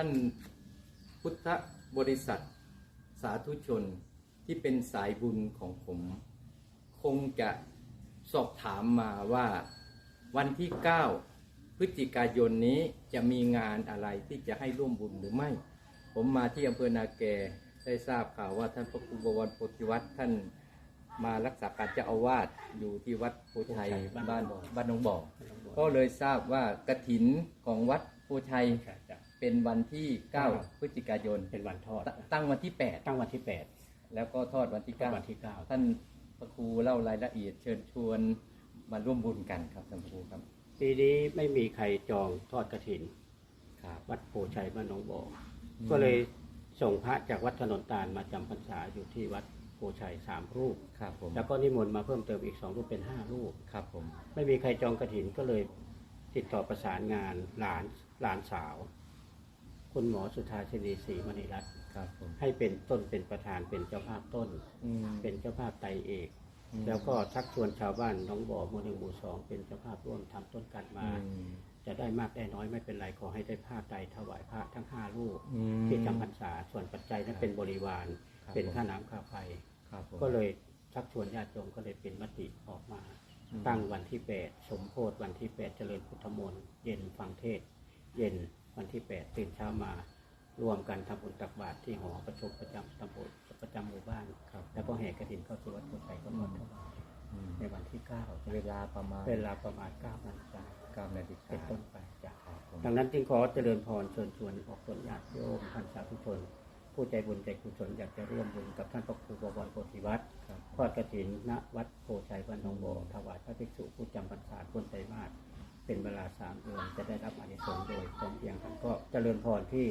ท่านพุทธบริษัทสาธุชนที่เป็นสายบุญของผม คงจะสอบถามมาว่าวันที่ 9 พฤศจิกายนนี้จะมีงานอะไรที่จะให้ร่วมบุญหรือไม่ ผมมาที่อำเภอนาแกได้ทราบข่าวว่าท่านพระครูบวรโพธิวัตรท่านมารักษาการเจ้าอาวาสอยู่ที่วัดโพชัยบ้านบ้านหนองบ่อก็เลยทราบว่ากระถินของวัดโพชัยใช่จ้ะ เป็นวันที่ 9 พฤศจิกายน เป็นวันทอดตตั้งวันที่ตั้งวันที่แปด8แล้วก็ทอดวันที่วันที่เก้า9ท่านพระครูเล่ารายละเอียดเชิญชวนมาร่วมบุญกันครับท่านพระครูครับ ปีนี้ไม่มีใครจองทอดกระถินครับวัดโพชัยบ้านหนองบ่ออมก็เลยส่งพระจากวัดถนนตาลมาจำพรรษาอยู่ที่วัดโพชัยสามรูปครับผมแล้วก็นิมนต์มาเพิ่มเติมอีกสองรูปเป็นห้ารูปครับผมไม่มีใครจองกระถินก็เลยติดต่อประสานงานหลานหลานสาว คุณหมอสุธาชนีศรีมณีรัตน์ครับผม ให้เป็นต้นเป็นประธานเป็นเจ้าภาพต้น อืม เป็นเจ้าภาพไตรเอก อืม แล้วก็ชักชวนชาวบ้านหน้องบ่อหมู่หนึ่งหมู่สองเป็นเจ้าภาพร่วมทำต้นกันมา อืม จะได้มากได้น้อยไม่เป็นไรขอให้ได้ผ้าไตรถวายพระทั้งห้าลูกอืม ที่จำพรรษาส่วนปัจจัยนั้นเป็นบริวาร ครับ เป็นผมค่าน้ำค่าไฟ ครับผม ก็เลยชักชวนญาติโยมก็เลยเป็นมติออกมา อืม ตั้งวันที่ 8 สมโพธวันที่ 8 เจริญพุทธมนต์เย็นฟังเทศน์เย็น วันที่8ตื่นเช้ามารวมกันทำบุญตักบาตรที่หอประชุมประจำตำบลประจำหมู่บ้านครับ แล้วก็แห่กระถินเข้าที่วัดโพชัยก็ทอดถวายอืมในวันที่9เวลาประมาณเวลาประมาณ9นาฬิกา9นาฬิกาเป็นต้นไปจ้ะครับผมดังนั้นจึงขอเจริญพรเชิญชวนออกตนญาติโยมท่านสาธุชนผู้ใจบุญใจกุศลอยากจะร่วมบุญกับท่านพระครูบวรโพธิวัตรครับทอดกระถินณวัดโพชัยบ้านหนองบ่อถวายพระภิกษุผู้จำพรรษาคนใจมากเป็นเวลาสามเดือนจะได้รับอานิสงส์โดยพร้อมเพรียงกันก็เจริญพรที่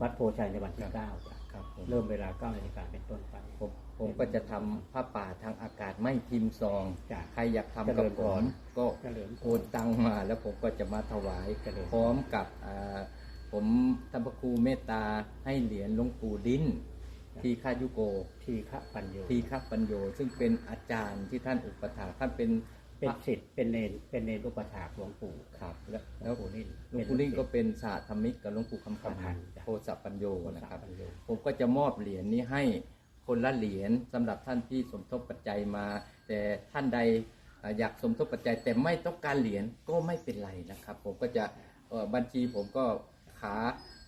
วัดโพชัยในวันที่เก้าจ้ะครับผมเริ่มเวลาเก้านาฬิกาเป็นต้นไปผมผมก็จะทำผ้าป่าทางอากาศไม่พิมพ์ซอง จ้ะ ใครอยากทำเจกัริบญผพมรก็เจริญพร โอนตังมาแล้วผมก็จะมาถวายเจริญพร พร้อมกับอ่าผมท่านพระครูเมตตาให้เหรียญหลวงปู่ดิ้นทีฆายุโก ทีฆะปัญโย ทีฆปัญโย ซึ่งเป็นอาจารย์ที่ท่านอุปถากท่านเป็น เป็นศิษย์เป็นเนรเป็นเนรอุปถากหลวงปู่ครับ แล้วหลแล้ววงปู่นิ่มหลวงปู่ลิ่งก็เป็นสาธมิกกับหลวงปู่คำพันคำพันธ์จ้ะโพธิปัญโยนะครับปัญโยผมก็จะมอบเหรียญนี้ให้คนละเหรียญสำหรับท่านที่สมทบปัจจัยมา แต่ท่านใดเอ่ออยากสมทบปัจจัยแต่ไม่ต้องการเหรียญก็ไม่เป็นไรนะครับ ผมก็จะเอ่อบัญชีผมก็ขา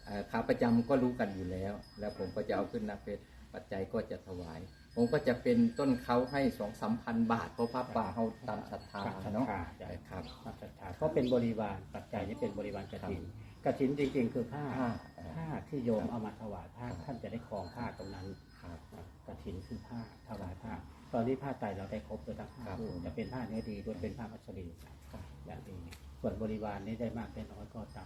เอ่อขาประจำก็รู้กันอยู่แล้ว แล้วผมก็จะเอาขึ้นนาเฟซปัจจัยก็จะถวาย ผมก็จะเป็นต้นเขาให้สองสามพันบาท เพราะพระป่าเขาตามศรัทธาตามศรัทธาเนาะจ้ะครับมาศรัทธาก็เป็นบริวารปัจจัยนี้เป็นบริวารกฐินกฐินจริงๆ คือผ้าผ้าผ้าที่โยมเอามาถวายผ้าท่านจะได้ครองผ้าตรงนั้นครับกฐินคือผ้าถวายผ้า ตอนนี้ผ้าไตรเราได้ครบเลยทั้งห้าครับรูปจะเป็นผ้าเนื้อดีด้วยเป็นผ้ามัสลินอย่างดีส่วนบริวารนี้ได้มากได้น้อยก็ตาม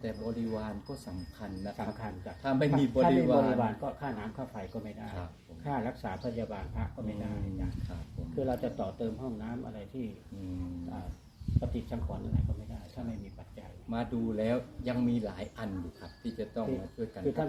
แต่จะร่วมแต่บริวารก็สำคัญนะครับสำคัญจ้ะถ้าไม่มีบถ้าริไม่มีวาบรริวาร ก็ค่าน้ำค่าไฟก็ไม่ได้ครับผมค่ารักษาพยาบาลพระก็ไม่ได้จ้ะครับผมคือเราจะต่อเติมห้องน้ำอะไรที่อืมอ่าปฏิสังขรณ์อะไรก็ไม่ได้ ถ้าไม่มีปัจจัย มาดูแล้วยังมีหลายอันอยู่ครับ ที่จะต้องมาช่วยกันคือท่าน